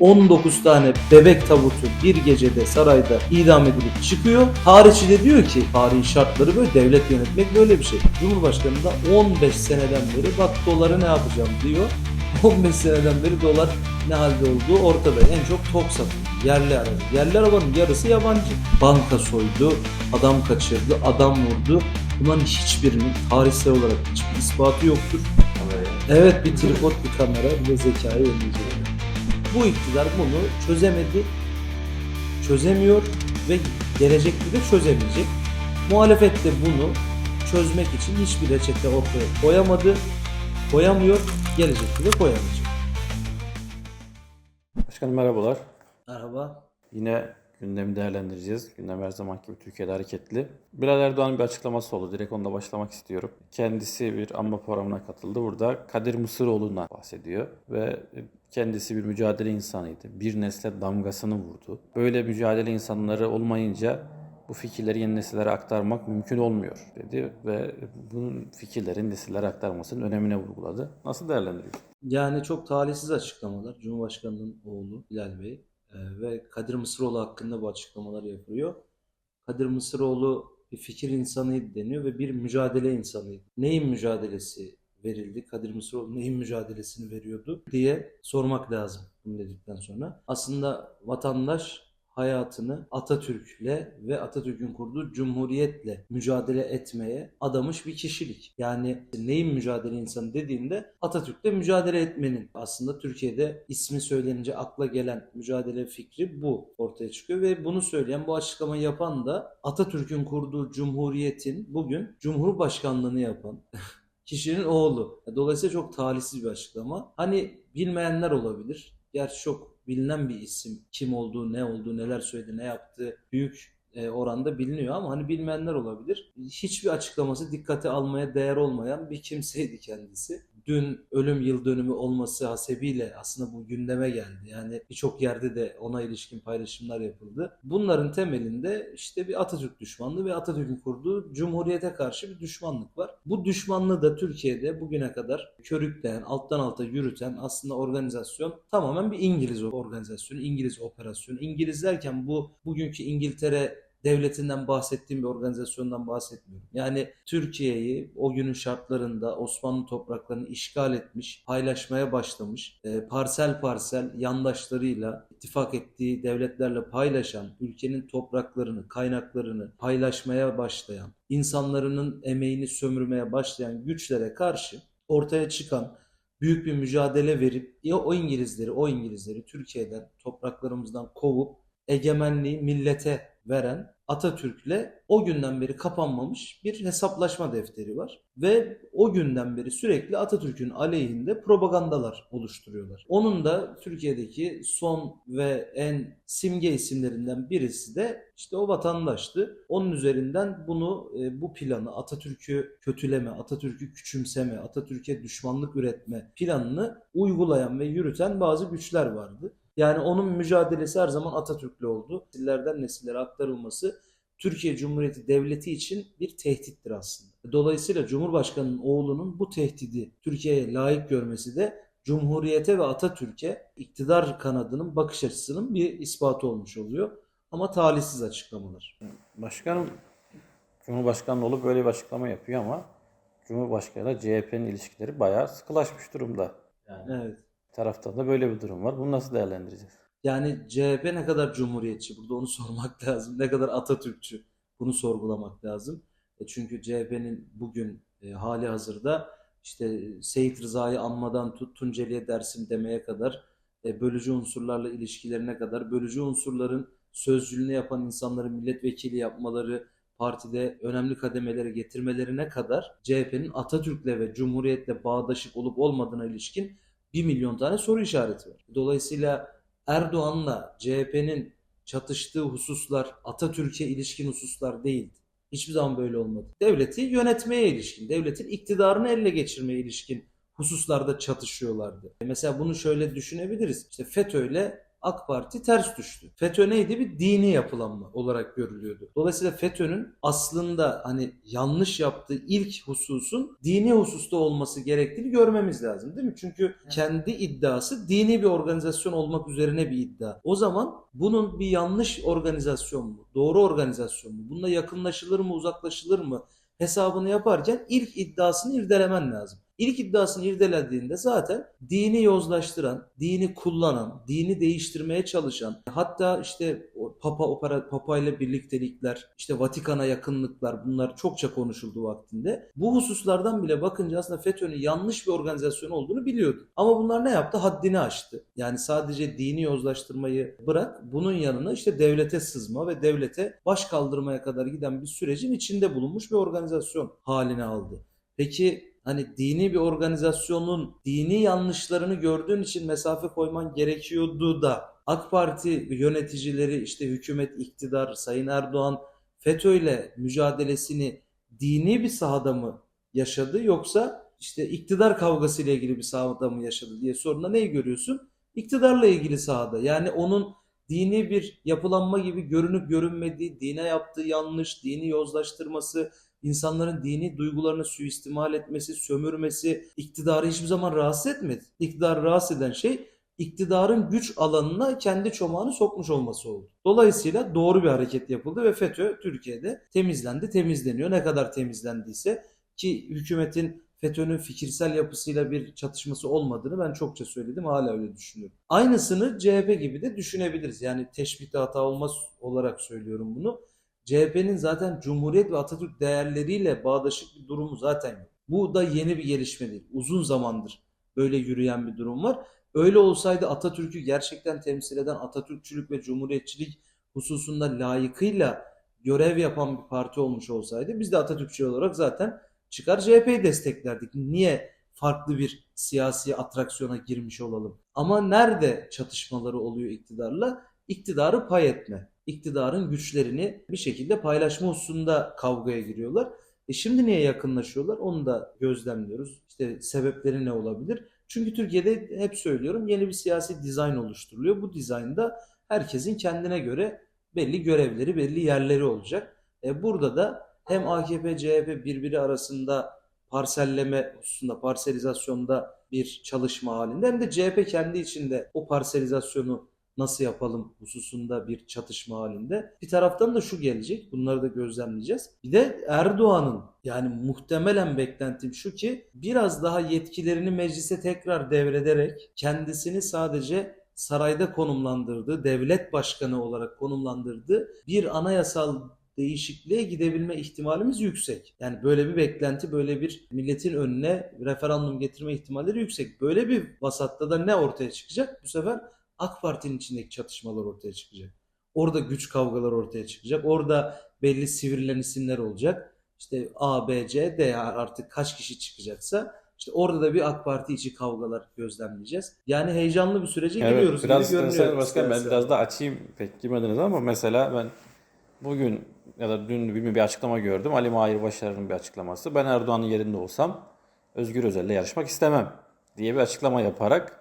19 tane bebek tabutu bir gecede sarayda idam edilip çıkıyor. Tarihçi de diyor ki tarihin şartları böyle devlet yönetmek böyle bir şey. Cumhurbaşkanı da 15 seneden beri bak doları ne yapacağım diyor. 15 seneden beri dolar ne halde olduğu ortada. En çok tok satıyor. Yerli araba. Yerli arabanın yarısı yabancı. Banka soydu, adam kaçırdı, adam vurdu. Bunların hiçbirinin tarihsel olarak hiçbir ispatı yoktur. Evet bir tripod, bir kamera, bir de zekayı önleyecek. Bu iktidar bunu çözemedi, çözemiyor ve gelecekte de çözemeyecek. Muhalefet de bunu çözmek için hiçbir reçete ortaya koyamadı, koyamıyor, gelecekte de koyamayacak. Başkanım merhabalar. Merhaba. Yine gündemi değerlendireceğiz. Gündem her zamanki gibi Türkiye'de hareketli. Bilal Erdoğan'ın bir açıklaması oldu. Direkt onunla başlamak istiyorum. Kendisi bir anma programına katıldı. Burada Kadir Mısıroğlu'ndan bahsediyor. Ve kendisi bir mücadele insanıydı. Bir nesle damgasını vurdu. Böyle mücadele insanları olmayınca bu fikirleri yeni nesillere aktarmak mümkün olmuyor dedi ve bunun fikirlerin nesillere aktarmasının önemine vurguladı. Nasıl değerlendiriyorsun? Yani çok talihsiz açıklamalar. Cumhurbaşkanının oğlu Bilal Bey e, ve Kadir Mısıroğlu hakkında bu açıklamalar yapıyor. Kadir Mısıroğlu bir fikir insanıydı deniyor ve bir mücadele insanıydı. Neyin mücadelesi verildi? Kadir Mısıroğlu neyin mücadelesini veriyordu diye sormak lazım bunu dedikten sonra. Aslında vatandaş hayatını Atatürk'le ve Atatürk'ün kurduğu cumhuriyetle mücadele etmeye adamış bir kişilik. Yani neyin mücadele insanı dediğinde Atatürk'le mücadele etmenin aslında Türkiye'de ismi söylenince akla gelen mücadele fikri bu ortaya çıkıyor ve bunu söyleyen bu açıklamayı yapan da Atatürk'ün kurduğu cumhuriyetin bugün Cumhurbaşkanlığını yapan kişinin oğlu. Dolayısıyla çok talihsiz bir açıklama. Hani bilmeyenler olabilir. Gerçi çok bilinen bir isim. Kim olduğu, ne olduğu, neler söyledi, ne yaptı büyük e, oranda biliniyor ama hani bilmeyenler olabilir. Hiçbir açıklaması dikkate almaya değer olmayan bir kimseydi kendisi. Dün ölüm yıl dönümü olması hasebiyle aslında bu gündeme geldi. Yani birçok yerde de ona ilişkin paylaşımlar yapıldı. Bunların temelinde işte bir Atatürk düşmanlığı ve Atatürk'ün kurduğu cumhuriyete karşı bir düşmanlık var. Bu düşmanlığı da Türkiye'de bugüne kadar körükleyen, alttan alta yürüten aslında organizasyon tamamen bir İngiliz organizasyonu, İngiliz operasyonu. İngiliz derken bu bugünkü İngiltere devletinden bahsettiğim bir organizasyondan bahsetmiyorum. Yani Türkiye'yi o günün şartlarında Osmanlı topraklarını işgal etmiş, paylaşmaya başlamış, e, parsel parsel yandaşlarıyla ittifak ettiği devletlerle paylaşan, ülkenin topraklarını, kaynaklarını paylaşmaya başlayan, insanların emeğini sömürmeye başlayan güçlere karşı ortaya çıkan büyük bir mücadele verip ya o İngilizleri, o İngilizleri Türkiye'den, topraklarımızdan kovup egemenliği millete veren Atatürk'le o günden beri kapanmamış bir hesaplaşma defteri var. Ve o günden beri sürekli Atatürk'ün aleyhinde propagandalar oluşturuyorlar. Onun da Türkiye'deki son ve en simge isimlerinden birisi de işte o vatandaştı. Onun üzerinden bunu e, bu planı Atatürk'ü kötüleme, Atatürk'ü küçümseme, Atatürk'e düşmanlık üretme planını uygulayan ve yürüten bazı güçler vardı. Yani onun mücadelesi her zaman Atatürk'le oldu. Nesillerden nesillere aktarılması Türkiye Cumhuriyeti Devleti için bir tehdittir aslında. Dolayısıyla Cumhurbaşkanı'nın oğlunun bu tehdidi Türkiye'ye layık görmesi de Cumhuriyete ve Atatürk'e iktidar kanadının bakış açısının bir ispatı olmuş oluyor. Ama talihsiz açıklamalar. Başkanım Cumhurbaşkanı olup böyle bir açıklama yapıyor ama Cumhurbaşkanıyla CHP'nin ilişkileri bayağı sıkılaşmış durumda. Yani Evet. Taraftan da böyle bir durum var. Bunu nasıl değerlendireceğiz? Yani CHP ne kadar cumhuriyetçi? Burada onu sormak lazım. Ne kadar Atatürkçü? Bunu sorgulamak lazım. E çünkü CHP'nin bugün e, hali hazırda işte Seyit Rıza'yı anmadan tut Tunceli'ye dersim demeye kadar e, bölücü unsurlarla ilişkilerine kadar bölücü unsurların sözcülüğünü yapan insanları milletvekili yapmaları, partide önemli kademelere getirmelerine kadar CHP'nin Atatürk'le ve Cumhuriyet'le bağdaşık olup olmadığına ilişkin bir milyon tane soru işareti var. Dolayısıyla Erdoğan'la CHP'nin çatıştığı hususlar Atatürk'e ilişkin hususlar değildi. Hiçbir zaman böyle olmadı. Devleti yönetmeye ilişkin, devletin iktidarını elle geçirmeye ilişkin hususlarda çatışıyorlardı. Mesela bunu şöyle düşünebiliriz. İşte FETÖ'yle AK Parti ters düştü. FETÖ neydi? Bir dini yapılanma olarak görülüyordu. Dolayısıyla FETÖ'nün aslında hani yanlış yaptığı ilk hususun dini hususta olması gerektiğini görmemiz lazım değil mi? Çünkü kendi iddiası dini bir organizasyon olmak üzerine bir iddia. O zaman bunun bir yanlış organizasyon mu? Doğru organizasyon mu? Bununla yakınlaşılır mı? Uzaklaşılır mı? hesabını yaparken ilk iddiasını irdelemen lazım. İlk iddiasını irdelediğinde zaten dini yozlaştıran, dini kullanan, dini değiştirmeye çalışan, hatta işte Papa opera, Papa ile birliktelikler, işte Vatikan'a yakınlıklar bunlar çokça konuşuldu vaktinde. Bu hususlardan bile bakınca aslında FETÖ'nün yanlış bir organizasyon olduğunu biliyordu. Ama bunlar ne yaptı? Haddini aştı. Yani sadece dini yozlaştırmayı bırak, bunun yanına işte devlete sızma ve devlete baş kaldırmaya kadar giden bir sürecin içinde bulunmuş bir organizasyon haline aldı. Peki hani dini bir organizasyonun dini yanlışlarını gördüğün için mesafe koyman gerekiyordu da AK Parti yöneticileri işte hükümet, iktidar, Sayın Erdoğan FETÖ ile mücadelesini dini bir sahada mı yaşadı yoksa işte iktidar kavgası ile ilgili bir sahada mı yaşadı diye sorduğunda neyi görüyorsun? İktidarla ilgili sahada. Yani onun dini bir yapılanma gibi görünüp görünmediği, dine yaptığı yanlış, dini yozlaştırması, insanların dini duygularını suistimal etmesi, sömürmesi iktidarı hiçbir zaman rahatsız etmedi. İktidarı rahatsız eden şey iktidarın güç alanına kendi çomağını sokmuş olması oldu. Dolayısıyla doğru bir hareket yapıldı ve FETÖ Türkiye'de temizlendi, temizleniyor. Ne kadar temizlendiyse ki hükümetin FETÖ'nün fikirsel yapısıyla bir çatışması olmadığını ben çokça söyledim. Hala öyle düşünüyorum. Aynısını CHP gibi de düşünebiliriz. Yani teşbihte hata olmaz olarak söylüyorum bunu. CHP'nin zaten Cumhuriyet ve Atatürk değerleriyle bağdaşık bir durumu zaten yok. Bu da yeni bir gelişme değil. Uzun zamandır böyle yürüyen bir durum var. Öyle olsaydı Atatürk'ü gerçekten temsil eden Atatürkçülük ve Cumhuriyetçilik hususunda layıkıyla görev yapan bir parti olmuş olsaydı biz de Atatürkçü olarak zaten çıkar CHP'yi desteklerdik. Niye farklı bir siyasi atraksiyona girmiş olalım? Ama nerede çatışmaları oluyor iktidarla? İktidarı pay etme, iktidarın güçlerini bir şekilde paylaşma hususunda kavgaya giriyorlar. E şimdi niye yakınlaşıyorlar? Onu da gözlemliyoruz. İşte sebepleri ne olabilir? Çünkü Türkiye'de hep söylüyorum yeni bir siyasi dizayn oluşturuluyor. Bu dizaynda herkesin kendine göre belli görevleri, belli yerleri olacak. E burada da hem AKP, CHP birbiri arasında parselleme hususunda, parselizasyonda bir çalışma halinde hem de CHP kendi içinde o parselizasyonu nasıl yapalım hususunda bir çatışma halinde. Bir taraftan da şu gelecek, bunları da gözlemleyeceğiz. Bir de Erdoğan'ın yani muhtemelen beklentim şu ki biraz daha yetkilerini meclise tekrar devrederek kendisini sadece sarayda konumlandırdığı, devlet başkanı olarak konumlandırdığı bir anayasal değişikliğe gidebilme ihtimalimiz yüksek. Yani böyle bir beklenti, böyle bir milletin önüne referandum getirme ihtimalleri yüksek. Böyle bir vasatta da ne ortaya çıkacak? Bu sefer AK Parti'nin içindeki çatışmalar ortaya çıkacak. Orada güç kavgaları ortaya çıkacak. Orada belli sivrilen isimler olacak. İşte A, B, C, D artık kaç kişi çıkacaksa işte orada da bir AK Parti içi kavgalar gözlemleyeceğiz. Yani heyecanlı bir sürece Evet, giriyoruz. biraz Sayın Başkan ben biraz da açayım pek girmediniz ama mesela ben bugün ya da dün bilmiyorum bir açıklama gördüm. Ali Mahir Başarı'nın bir açıklaması. Ben Erdoğan'ın yerinde olsam Özgür Özel'le yarışmak istemem diye bir açıklama yaparak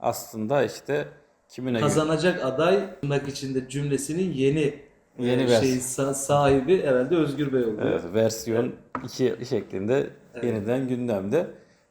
aslında işte kimine Kazanacak aday tırnak içinde cümlesinin yeni Yeni e, şey sa- sahibi herhalde Özgür Bey oldu. Evet, versiyon 2 şeklinde yeniden gündemde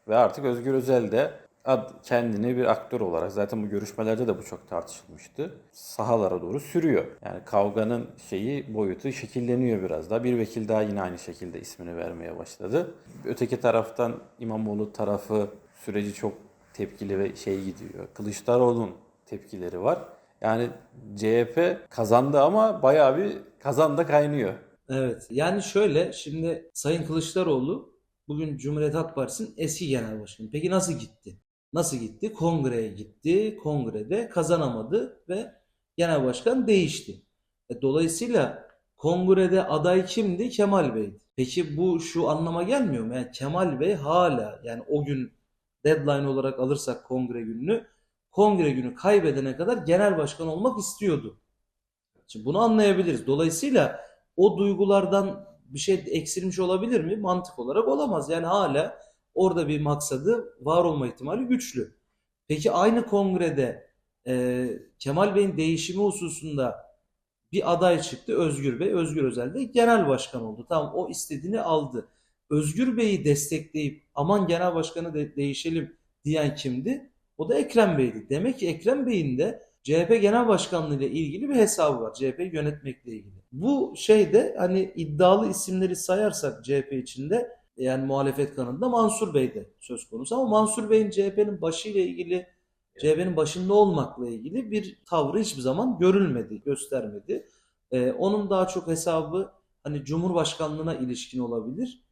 ve artık Özgür Özel de ad- kendini bir aktör olarak zaten bu görüşmelerde de bu çok tartışılmıştı. Sahalara doğru sürüyor. Yani kavganın şeyi boyutu şekilleniyor biraz daha. Bir vekil daha yine aynı şekilde ismini vermeye başladı. Öteki taraftan İmamoğlu tarafı süreci çok tepkili ve şey gidiyor. Kılıçdaroğlu'nun tepkileri var. Yani CHP kazandı ama bayağı bir kazanda kaynıyor. Evet. Yani şöyle şimdi Sayın Kılıçdaroğlu bugün Cumhuriyet Halk Partisi'nin eski genel başkanı. Peki nasıl gitti? Nasıl gitti? Kongreye gitti. Kongrede kazanamadı ve genel başkan değişti. E, dolayısıyla kongrede aday kimdi? Kemal Bey'di. Peki bu şu anlama gelmiyor mu? Yani Kemal Bey hala yani o gün deadline olarak alırsak kongre gününü kongre günü kaybedene kadar genel başkan olmak istiyordu. Şimdi bunu anlayabiliriz. Dolayısıyla o duygulardan bir şey eksilmiş olabilir mi? Mantık olarak olamaz. Yani hala orada bir maksadı var olma ihtimali güçlü. Peki aynı kongrede e, Kemal Bey'in değişimi hususunda bir aday çıktı Özgür Bey. Özgür Özel de genel başkan oldu. Tamam o istediğini aldı. Özgür Bey'i destekleyip aman genel başkanı de değişelim diyen kimdi? O da Ekrem Bey'di. Demek ki Ekrem Bey'in de CHP Genel Başkanlığı ile ilgili bir hesabı var. CHP yönetmekle ilgili. Bu şeyde hani iddialı isimleri sayarsak CHP içinde yani muhalefet kanadında Mansur Bey de söz konusu. Ama Mansur Bey'in CHP'nin başıyla ilgili CHP'nin başında olmakla ilgili bir tavrı hiçbir zaman görülmedi, göstermedi. Ee, onun daha çok hesabı hani Cumhurbaşkanlığına ilişkin olabilir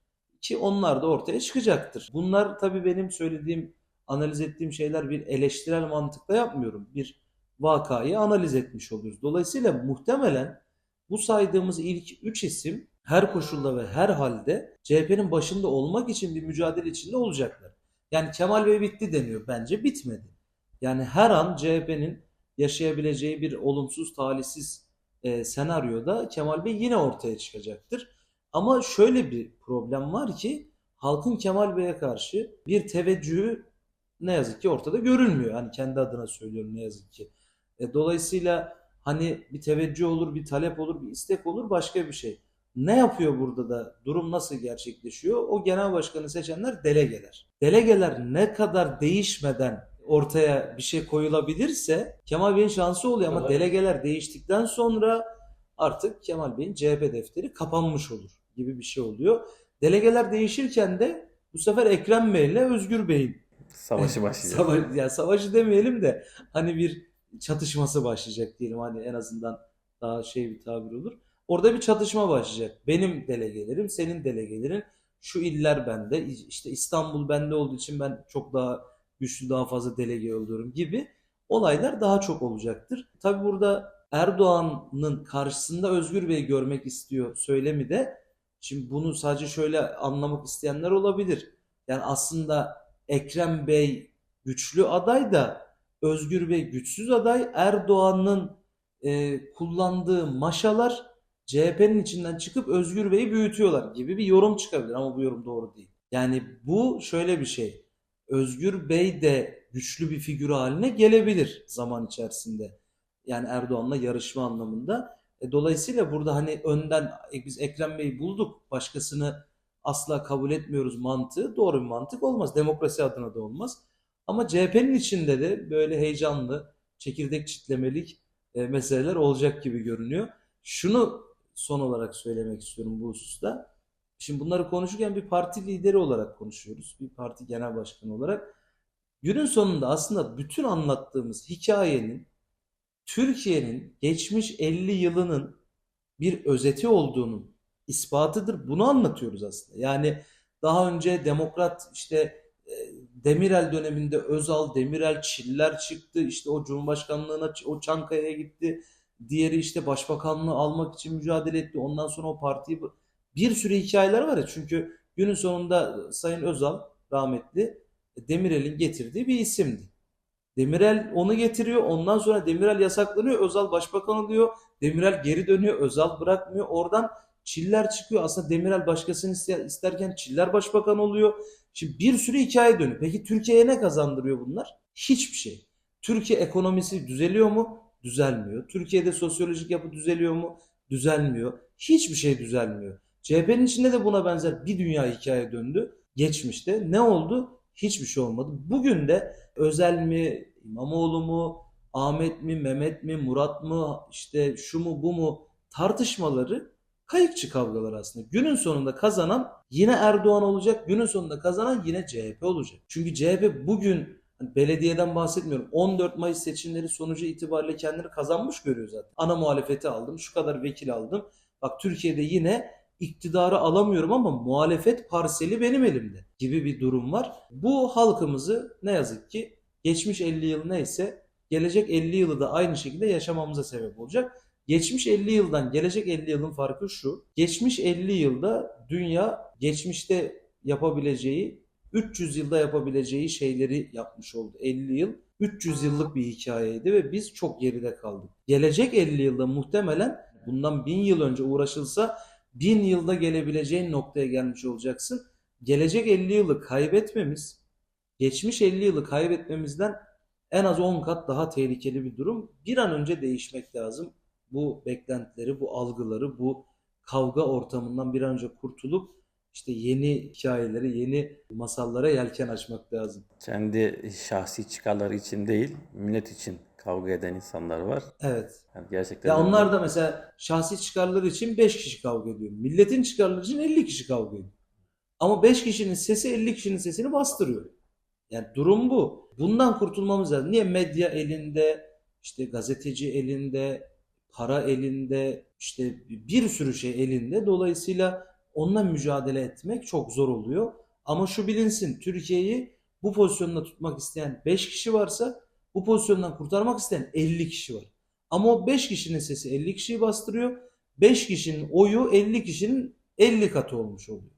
ki onlar da ortaya çıkacaktır. Bunlar tabii benim söylediğim, analiz ettiğim şeyler bir eleştirel mantıkla yapmıyorum. Bir vakayı analiz etmiş oluyoruz. Dolayısıyla muhtemelen bu saydığımız ilk üç isim her koşulda ve her halde CHP'nin başında olmak için bir mücadele içinde olacaklar. Yani Kemal Bey bitti deniyor. Bence bitmedi. Yani her an CHP'nin yaşayabileceği bir olumsuz, talihsiz e, senaryoda Kemal Bey yine ortaya çıkacaktır. Ama şöyle bir problem var ki halkın Kemal Bey'e karşı bir teveccühü ne yazık ki ortada görülmüyor. Hani kendi adına söylüyorum ne yazık ki. E, dolayısıyla hani bir teveccüh olur, bir talep olur, bir istek olur başka bir şey. Ne yapıyor burada da durum nasıl gerçekleşiyor? O genel başkanı seçenler delegeler. Delegeler ne kadar değişmeden ortaya bir şey koyulabilirse Kemal Bey'in şansı oluyor ama Evet. delegeler değiştikten sonra artık Kemal Bey'in CHP defteri kapanmış olur gibi bir şey oluyor. Delegeler değişirken de bu sefer Ekrem Bey ile Özgür Bey'in Savaşı başlayacak. Sava ya savaşı demeyelim de hani bir çatışması başlayacak diyelim hani en azından daha şey bir tabir olur. Orada bir çatışma başlayacak. Benim delegelerim, senin delegelerin, şu iller bende, işte İstanbul bende olduğu için ben çok daha güçlü, daha fazla delege oluyorum gibi olaylar daha çok olacaktır. Tabii burada Erdoğan'ın karşısında Özgür Bey'i görmek istiyor söylemi de şimdi bunu sadece şöyle anlamak isteyenler olabilir. Yani aslında Ekrem Bey güçlü aday da Özgür Bey güçsüz aday. Erdoğan'ın e, kullandığı maşalar CHP'nin içinden çıkıp Özgür Bey'i büyütüyorlar gibi bir yorum çıkabilir ama bu yorum doğru değil. Yani bu şöyle bir şey. Özgür Bey de güçlü bir figür haline gelebilir zaman içerisinde. Yani Erdoğan'la yarışma anlamında. E, dolayısıyla burada hani önden e, biz Ekrem Bey'i bulduk, başkasını asla kabul etmiyoruz mantığı doğru bir mantık olmaz. Demokrasi adına da olmaz. Ama CHP'nin içinde de böyle heyecanlı, çekirdek çitlemelik e, meseleler olacak gibi görünüyor. Şunu son olarak söylemek istiyorum bu hususta. Şimdi bunları konuşurken bir parti lideri olarak konuşuyoruz. Bir parti genel başkanı olarak. Günün sonunda aslında bütün anlattığımız hikayenin Türkiye'nin geçmiş 50 yılının bir özeti olduğunun ispatıdır. Bunu anlatıyoruz aslında. Yani daha önce demokrat işte e, Demirel döneminde Özal, Demirel, Çiller çıktı. İşte o Cumhurbaşkanlığına, o Çankaya'ya gitti. Diğeri işte başbakanlığı almak için mücadele etti. Ondan sonra o partiyi bir sürü hikayeler var ya. Çünkü günün sonunda Sayın Özal rahmetli Demirel'in getirdiği bir isimdi. Demirel onu getiriyor. Ondan sonra Demirel yasaklanıyor. Özal başbakan oluyor. Demirel geri dönüyor. Özal bırakmıyor. Oradan Çiller çıkıyor. Aslında Demirel başkasını iste- isterken Çiller başbakan oluyor. Şimdi bir sürü hikaye dönüyor. Peki Türkiye'ye ne kazandırıyor bunlar? Hiçbir şey. Türkiye ekonomisi düzeliyor mu? Düzelmiyor. Türkiye'de sosyolojik yapı düzeliyor mu? Düzelmiyor. Hiçbir şey düzelmiyor. CHP'nin içinde de buna benzer bir dünya hikaye döndü. Geçmişte ne oldu? Hiçbir şey olmadı. Bugün de Özel mi, İmamoğlu mu, Ahmet mi, Mehmet mi, Murat mı, işte şu mu bu mu tartışmaları kayıkçı kavgalar aslında. Günün sonunda kazanan yine Erdoğan olacak. Günün sonunda kazanan yine CHP olacak. Çünkü CHP bugün hani belediyeden bahsetmiyorum. 14 Mayıs seçimleri sonucu itibariyle kendini kazanmış görüyor zaten. Ana muhalefeti aldım, şu kadar vekil aldım. Bak Türkiye'de yine iktidarı alamıyorum ama muhalefet parseli benim elimde gibi bir durum var. Bu halkımızı ne yazık ki geçmiş 50 yıl neyse gelecek 50 yılı da aynı şekilde yaşamamıza sebep olacak. Geçmiş 50 yıldan gelecek 50 yılın farkı şu. Geçmiş 50 yılda dünya geçmişte yapabileceği 300 yılda yapabileceği şeyleri yapmış oldu. 50 yıl 300 yıllık bir hikayeydi ve biz çok geride kaldık. Gelecek 50 yılda muhtemelen bundan 1000 yıl önce uğraşılsa 1000 yılda gelebileceğin noktaya gelmiş olacaksın. Gelecek 50 yılı kaybetmemiz, geçmiş 50 yılı kaybetmemizden en az 10 kat daha tehlikeli bir durum. Bir an önce değişmek lazım. Bu beklentileri, bu algıları, bu kavga ortamından bir an önce kurtulup işte yeni hikayelere, yeni masallara yelken açmak lazım. Kendi şahsi çıkarları için değil, millet için kavga eden insanlar var. Evet. Yani gerçekten Ya onlar da mesela şahsi çıkarları için 5 kişi kavga ediyor. Milletin çıkarları için 50 kişi kavga ediyor. Ama 5 kişinin sesi 50 kişinin sesini bastırıyor. Yani durum bu. Bundan kurtulmamız lazım. Niye medya elinde, işte gazeteci elinde, para elinde, işte bir sürü şey elinde. Dolayısıyla onunla mücadele etmek çok zor oluyor. Ama şu bilinsin, Türkiye'yi bu pozisyonda tutmak isteyen 5 kişi varsa bu pozisyondan kurtarmak isteyen 50 kişi var. Ama o 5 kişinin sesi 50 kişiyi bastırıyor. 5 kişinin oyu 50 kişinin 50 katı olmuş oluyor.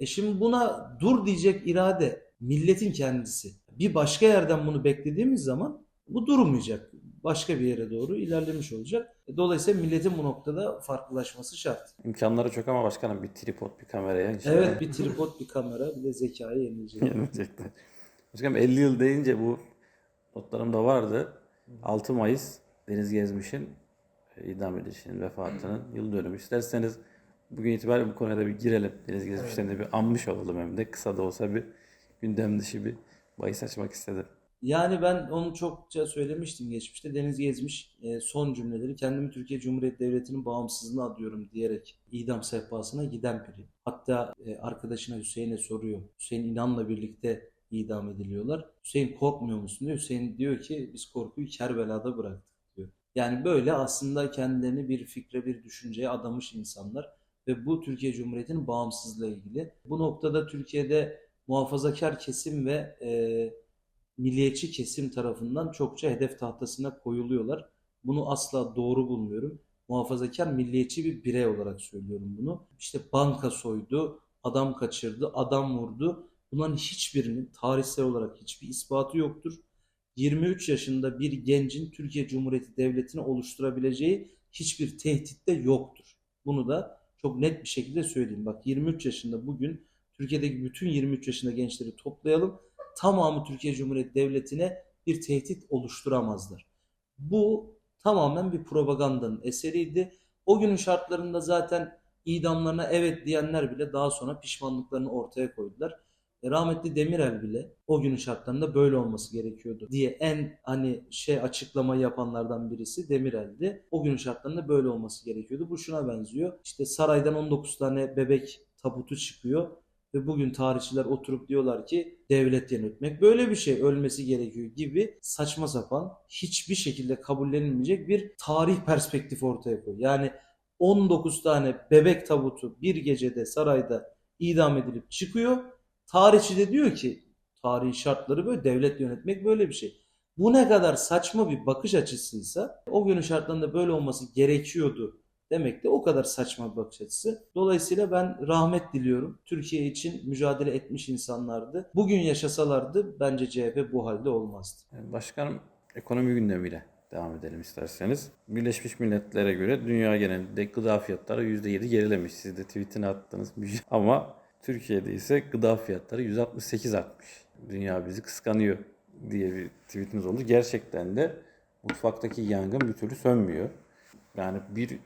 E şimdi buna dur diyecek irade milletin kendisi. Bir başka yerden bunu beklediğimiz zaman bu durmayacak. Başka bir yere doğru ilerlemiş olacak. E Dolayısıyla milletin bu noktada farklılaşması şart. imkanları çok ama başkanım bir tripod, bir kameraya inşallah Evet bir tripod, bir kamera, bir de zekayı yenilecek. yenilecekler. Başkanım 50 yıl deyince bu notlarımda vardı. 6 Mayıs Deniz Gezmiş'in e, idam edilişinin vefatının yıl dönümü. İsterseniz bugün itibariyle bu konuya da bir girelim. Deniz Gezmiş'ten de bir anmış olalım hem de. Kısa da olsa bir gündem dışı bir bahis açmak istedim. Yani ben onu çokça söylemiştim geçmişte. Deniz Gezmiş e, son cümleleri kendimi Türkiye Cumhuriyeti Devleti'nin bağımsızlığına adıyorum diyerek idam sehpasına giden biri. Hatta e, arkadaşına Hüseyin'e soruyor. Hüseyin İnan'la birlikte idam ediliyorlar. Hüseyin korkmuyor musun diyor. Hüseyin diyor ki biz korkuyu Kerbela'da bıraktık diyor. Yani böyle aslında kendilerini bir fikre, bir düşünceye adamış insanlar ve bu Türkiye Cumhuriyeti'nin bağımsızlığı ilgili. Bu noktada Türkiye'de muhafazakar kesim ve e, milliyetçi kesim tarafından çokça hedef tahtasına koyuluyorlar. Bunu asla doğru bulmuyorum. Muhafazakar milliyetçi bir birey olarak söylüyorum bunu. İşte banka soydu, adam kaçırdı, adam vurdu. Bunların hiçbirinin tarihsel olarak hiçbir ispatı yoktur. 23 yaşında bir gencin Türkiye Cumhuriyeti Devleti'ni oluşturabileceği hiçbir tehdit de yoktur. Bunu da çok net bir şekilde söyleyeyim. Bak 23 yaşında bugün Türkiye'deki bütün 23 yaşında gençleri toplayalım tamamı Türkiye Cumhuriyeti Devleti'ne bir tehdit oluşturamazlar. Bu tamamen bir propagandanın eseriydi. O günün şartlarında zaten idamlarına evet diyenler bile daha sonra pişmanlıklarını ortaya koydular. E, rahmetli Demirel bile o günün şartlarında böyle olması gerekiyordu diye en hani şey açıklama yapanlardan birisi Demirel'di. O günün şartlarında böyle olması gerekiyordu. Bu şuna benziyor. İşte saraydan 19 tane bebek tabutu çıkıyor. Ve bugün tarihçiler oturup diyorlar ki devlet yönetmek böyle bir şey ölmesi gerekiyor gibi saçma sapan hiçbir şekilde kabullenilmeyecek bir tarih perspektifi ortaya koyuyor. Yani 19 tane bebek tabutu bir gecede sarayda idam edilip çıkıyor. Tarihçi de diyor ki tarihi şartları böyle devlet yönetmek böyle bir şey. Bu ne kadar saçma bir bakış açısıysa o günün şartlarında böyle olması gerekiyordu demek de o kadar saçma bir bakış açısı. Dolayısıyla ben rahmet diliyorum. Türkiye için mücadele etmiş insanlardı. Bugün yaşasalardı bence CHP bu halde olmazdı. Başkanım ekonomi gündemiyle devam edelim isterseniz. Birleşmiş Milletler'e göre dünya genelinde gıda fiyatları %7 gerilemiş. Siz de tweetini attınız. Ama Türkiye'de ise gıda fiyatları 168 artmış. Dünya bizi kıskanıyor diye bir tweetimiz oldu. Gerçekten de mutfaktaki yangın bir türlü sönmüyor. Yani bir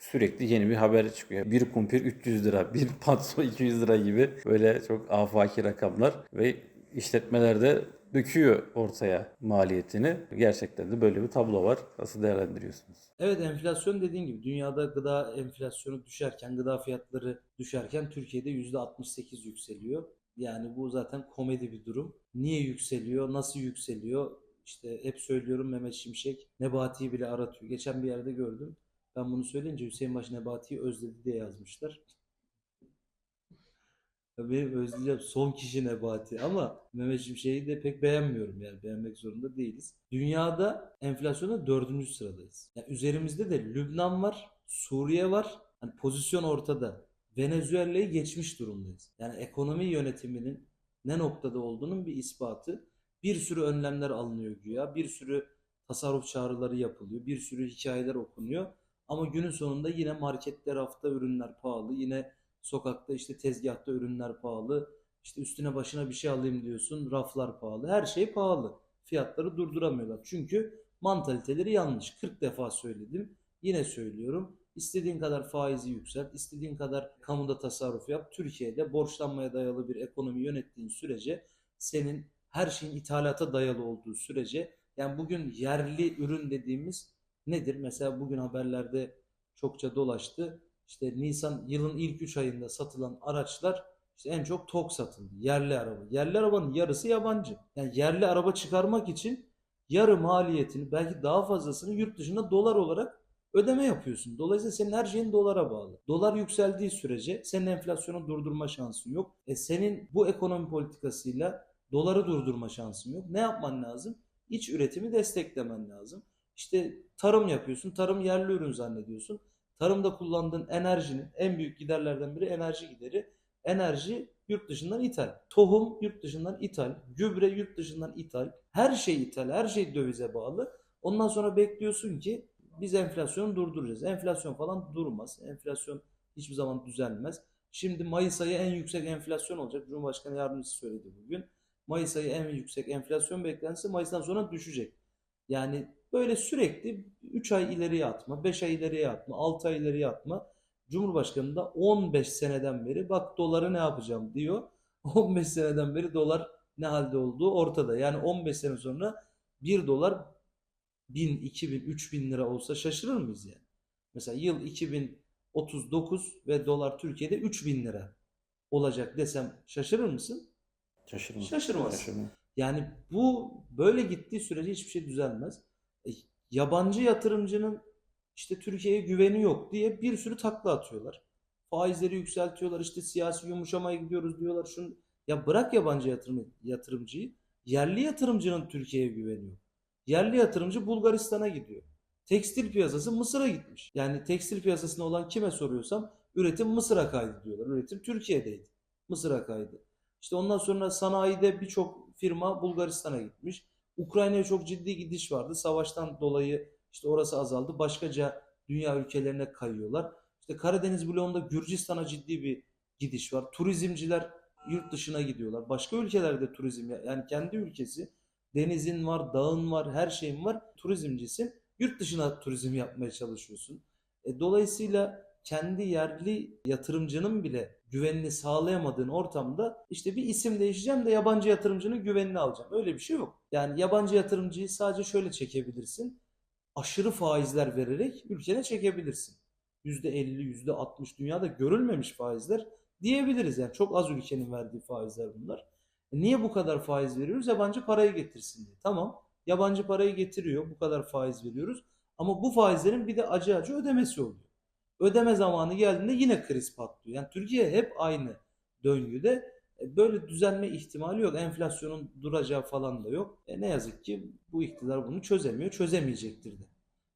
sürekli yeni bir haber çıkıyor. Bir kumpir 300 lira, bir patso 200 lira gibi böyle çok afaki rakamlar ve işletmeler de döküyor ortaya maliyetini. Gerçekten de böyle bir tablo var. Nasıl değerlendiriyorsunuz? Evet enflasyon dediğin gibi dünyada gıda enflasyonu düşerken, gıda fiyatları düşerken Türkiye'de %68 yükseliyor. Yani bu zaten komedi bir durum. Niye yükseliyor, nasıl yükseliyor? İşte hep söylüyorum Mehmet Şimşek Nebati'yi bile aratıyor. Geçen bir yerde gördüm. Ben bunu söyleyince Hüseyin Baş Nebati'yi özledi diye yazmışlar. Ya Benim özleyeceğim son kişi Nebati ama Mehmet Şimşek'i de pek beğenmiyorum yani beğenmek zorunda değiliz. Dünyada enflasyonda dördüncü sıradayız. Yani üzerimizde de Lübnan var, Suriye var. Hani pozisyon ortada. Venezuela'yı geçmiş durumdayız. Yani ekonomi yönetiminin ne noktada olduğunun bir ispatı. Bir sürü önlemler alınıyor güya. Bir sürü tasarruf çağrıları yapılıyor. Bir sürü hikayeler okunuyor. Ama günün sonunda yine markette rafta ürünler pahalı. Yine sokakta işte tezgahta ürünler pahalı. İşte üstüne başına bir şey alayım diyorsun. Raflar pahalı. Her şey pahalı. fiyatları durduramıyorlar. Çünkü mantaliteleri yanlış. 40 defa söyledim. Yine söylüyorum. İstediğin kadar faizi yükselt, istediğin kadar kamuda tasarruf yap. Türkiye'de borçlanmaya dayalı bir ekonomi yönettiğin sürece senin her şeyin ithalata dayalı olduğu sürece yani bugün yerli ürün dediğimiz nedir? Mesela bugün haberlerde çokça dolaştı. İşte Nisan yılın ilk 3 ayında satılan araçlar işte en çok TOG satıldı. Yerli araba. Yerli arabanın yarısı yabancı. Yani yerli araba çıkarmak için yarı maliyetini belki daha fazlasını yurt dışında dolar olarak ödeme yapıyorsun. Dolayısıyla senin her şeyin dolara bağlı. Dolar yükseldiği sürece senin enflasyonu durdurma şansın yok. E senin bu ekonomi politikasıyla doları durdurma şansın yok. Ne yapman lazım? İç üretimi desteklemen lazım. İşte tarım yapıyorsun. Tarım yerli ürün zannediyorsun. Tarımda kullandığın enerjinin en büyük giderlerden biri enerji gideri. Enerji yurt dışından ithal. Tohum yurt dışından ithal. Gübre yurt dışından ithal. Her şey ithal. Her şey dövize bağlı. Ondan sonra bekliyorsun ki biz enflasyonu durduracağız. Enflasyon falan durmaz. Enflasyon hiçbir zaman düzelmez. Şimdi Mayıs ayı en yüksek enflasyon olacak. Cumhurbaşkanı yardımcısı söyledi bugün. Mayıs ayı en yüksek enflasyon beklentisi Mayıs'tan sonra düşecek. Yani böyle sürekli 3 ay ileriye atma, 5 ay ileriye atma, 6 ay ileriye atma. Cumhurbaşkanı da 15 seneden beri bak doları ne yapacağım diyor. 15 seneden beri dolar ne halde olduğu ortada. Yani 15 sene sonra 1 dolar 1000, 2000, 3000 lira olsa şaşırır mıyız yani? Mesela yıl 2039 ve dolar Türkiye'de 3000 lira olacak desem şaşırır mısın? Şaşırma. Şaşırmaz. Şaşırma. Yani bu böyle gittiği sürece hiçbir şey düzelmez. Yabancı yatırımcının işte Türkiye'ye güveni yok diye bir sürü takla atıyorlar. Faizleri yükseltiyorlar. işte siyasi yumuşamaya gidiyoruz diyorlar. Şunu ya bırak yabancı yatırım, yatırımcıyı. Yerli yatırımcının Türkiye'ye güveni yok. Yerli yatırımcı Bulgaristan'a gidiyor. Tekstil piyasası Mısır'a gitmiş. Yani tekstil piyasasında olan kime soruyorsam üretim Mısır'a kaydı diyorlar. Üretim Türkiye'deydi. Mısır'a kaydı. İşte ondan sonra sanayide birçok firma Bulgaristan'a gitmiş. Ukrayna'ya çok ciddi gidiş vardı. Savaştan dolayı işte orası azaldı. Başkaca dünya ülkelerine kayıyorlar. İşte Karadeniz bloğunda Gürcistan'a ciddi bir gidiş var. Turizmciler yurt dışına gidiyorlar. Başka ülkelerde turizm yani kendi ülkesi denizin var, dağın var, her şeyin var. Turizmcisin. Yurt dışına turizm yapmaya çalışıyorsun. E, dolayısıyla kendi yerli yatırımcının bile güvenini sağlayamadığın ortamda işte bir isim değişeceğim de yabancı yatırımcının güvenini alacağım. Öyle bir şey yok. Yani yabancı yatırımcıyı sadece şöyle çekebilirsin. Aşırı faizler vererek ülkene çekebilirsin. %50, %60 dünyada görülmemiş faizler diyebiliriz. Yani çok az ülkenin verdiği faizler bunlar. E niye bu kadar faiz veriyoruz? Yabancı parayı getirsin diye. Tamam. Yabancı parayı getiriyor. Bu kadar faiz veriyoruz. Ama bu faizlerin bir de acı acı ödemesi oluyor. Ödeme zamanı geldiğinde yine kriz patlıyor. Yani Türkiye hep aynı döngüde. E, Böyle düzelme ihtimali yok. Enflasyonun duracağı falan da yok. E ne yazık ki bu iktidar bunu çözemiyor. Çözemeyecektir de.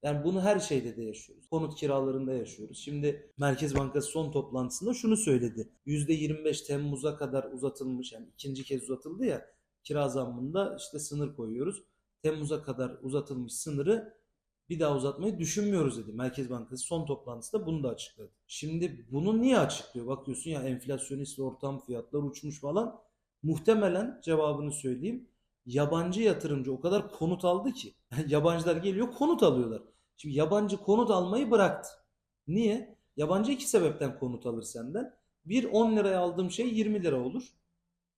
Yani bunu her şeyde de yaşıyoruz. Konut kiralarında yaşıyoruz. Şimdi Merkez Bankası son toplantısında şunu söyledi. %25 Temmuz'a kadar uzatılmış yani ikinci kez uzatıldı ya kira zammında işte sınır koyuyoruz. Temmuz'a kadar uzatılmış sınırı bir daha uzatmayı düşünmüyoruz dedi. Merkez Bankası son toplantısında bunu da açıkladı. Şimdi bunu niye açıklıyor? Bakıyorsun ya enflasyonist ortam fiyatlar uçmuş falan. Muhtemelen cevabını söyleyeyim. Yabancı yatırımcı o kadar konut aldı ki. Yabancılar geliyor konut alıyorlar. Şimdi yabancı konut almayı bıraktı. Niye? Yabancı iki sebepten konut alır senden. Bir 10 liraya aldığım şey 20 lira olur.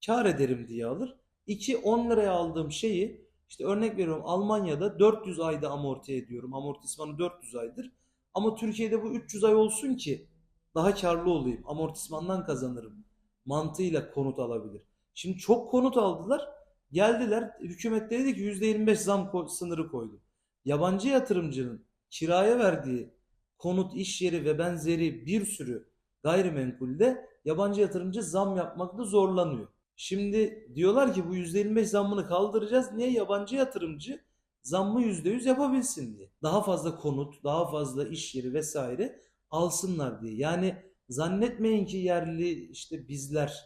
Kar ederim diye alır. İki 10 liraya aldığım şeyi işte örnek veriyorum Almanya'da 400 ayda amorti ediyorum. Amortismanı 400 aydır. Ama Türkiye'de bu 300 ay olsun ki daha karlı olayım. Amortismandan kazanırım. Mantığıyla konut alabilir. Şimdi çok konut aldılar. Geldiler hükümet dedi ki %25 zam sınırı koydu. Yabancı yatırımcının kiraya verdiği konut, iş yeri ve benzeri bir sürü gayrimenkulde yabancı yatırımcı zam yapmakta zorlanıyor. Şimdi diyorlar ki bu %25 zammını kaldıracağız. Niye? Yabancı yatırımcı zammı %100 yapabilsin diye. Daha fazla konut, daha fazla iş yeri vesaire alsınlar diye. Yani zannetmeyin ki yerli işte bizler,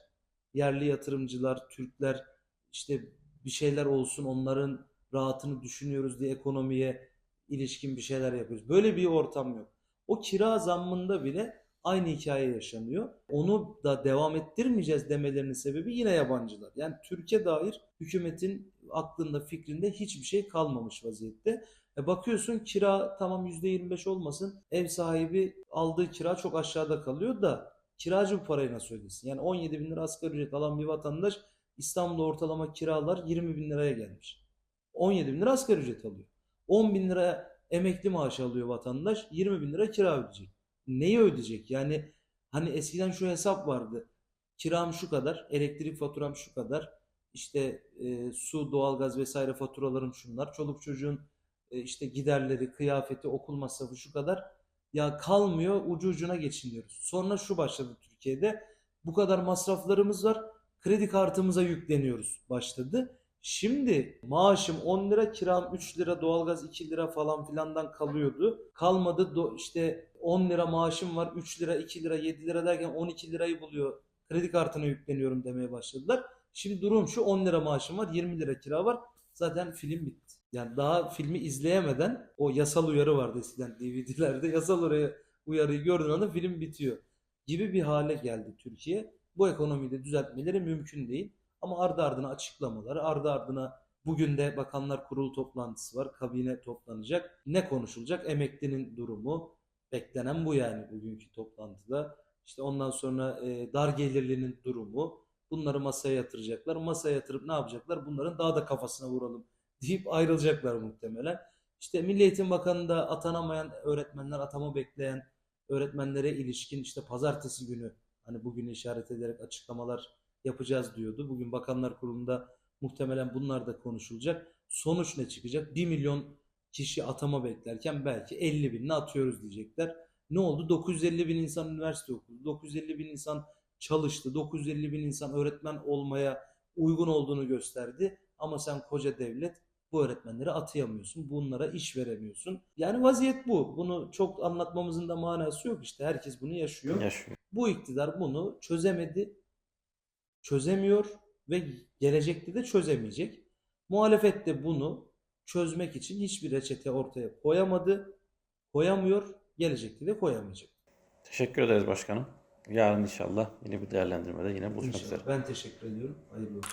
yerli yatırımcılar, Türkler işte bir şeyler olsun onların rahatını düşünüyoruz diye ekonomiye ilişkin bir şeyler yapıyoruz. Böyle bir ortam yok. O kira zammında bile aynı hikaye yaşanıyor. Onu da devam ettirmeyeceğiz demelerinin sebebi yine yabancılar. Yani Türkiye dair hükümetin aklında fikrinde hiçbir şey kalmamış vaziyette. E bakıyorsun kira tamam %25 olmasın ev sahibi aldığı kira çok aşağıda kalıyor da kiracı bu parayı nasıl ödesin? Yani 17 bin lira asgari ücret alan bir vatandaş İstanbul'da ortalama kiralar 20 bin liraya gelmiş. 17 bin lira asgari ücret alıyor. 10 bin lira emekli maaşı alıyor vatandaş 20 bin lira kira ödeyecek. Neyi ödeyecek? Yani hani eskiden şu hesap vardı. Kiram şu kadar, elektrik faturam şu kadar, işte e, su, doğalgaz vesaire faturalarım şunlar, çoluk çocuğun e, işte giderleri, kıyafeti, okul masrafı şu kadar. Ya kalmıyor, ucu ucuna geçiniyoruz. Sonra şu başladı Türkiye'de. Bu kadar masraflarımız var, kredi kartımıza yükleniyoruz başladı. Şimdi maaşım 10 lira, kiram 3 lira, doğalgaz 2 lira falan filandan kalıyordu. Kalmadı işte 10 lira maaşım var, 3 lira, 2 lira, 7 lira derken 12 lirayı buluyor. Kredi kartına yükleniyorum demeye başladılar. Şimdi durum şu 10 lira maaşım var, 20 lira kira var. Zaten film bitti. Yani daha filmi izleyemeden o yasal uyarı vardı eskiden DVD'lerde. Yasal uyarı, uyarıyı gördüğün anda film bitiyor. Gibi bir hale geldi Türkiye. Bu ekonomiyi de düzeltmeleri mümkün değil. Ama ardı ardına açıklamaları, ardı ardına bugün de Bakanlar Kurulu toplantısı var. Kabine toplanacak. Ne konuşulacak? Emeklinin durumu. Beklenen bu yani bugünkü toplantıda. İşte ondan sonra e, dar gelirlinin durumu. Bunları masaya yatıracaklar. Masaya yatırıp ne yapacaklar? Bunların daha da kafasına vuralım deyip ayrılacaklar muhtemelen. İşte Milli Eğitim Bakanı'nda atanamayan öğretmenler, atama bekleyen öğretmenlere ilişkin işte pazartesi günü hani bugünü işaret ederek açıklamalar yapacağız diyordu. Bugün Bakanlar Kurulu'nda muhtemelen bunlar da konuşulacak. Sonuç ne çıkacak? 1 milyon kişi atama beklerken belki 50 binini atıyoruz diyecekler. Ne oldu? 950 bin insan üniversite okudu. 950 bin insan çalıştı. 950 bin insan öğretmen olmaya uygun olduğunu gösterdi. Ama sen koca devlet bu öğretmenleri atayamıyorsun. Bunlara iş veremiyorsun. Yani vaziyet bu. Bunu çok anlatmamızın da manası yok işte. Herkes bunu yaşıyor. Yaşıyor. Bu iktidar bunu çözemedi, çözemiyor ve gelecekte de çözemeyecek. Muhalefet de bunu çözmek için hiçbir reçete ortaya koyamadı, koyamıyor, gelecekte de koyamayacak. Teşekkür ederiz başkanım. Yarın inşallah yine bir değerlendirmede yine buluşmak İnşallah. üzere. Ben teşekkür ediyorum. Hayırlı olsun.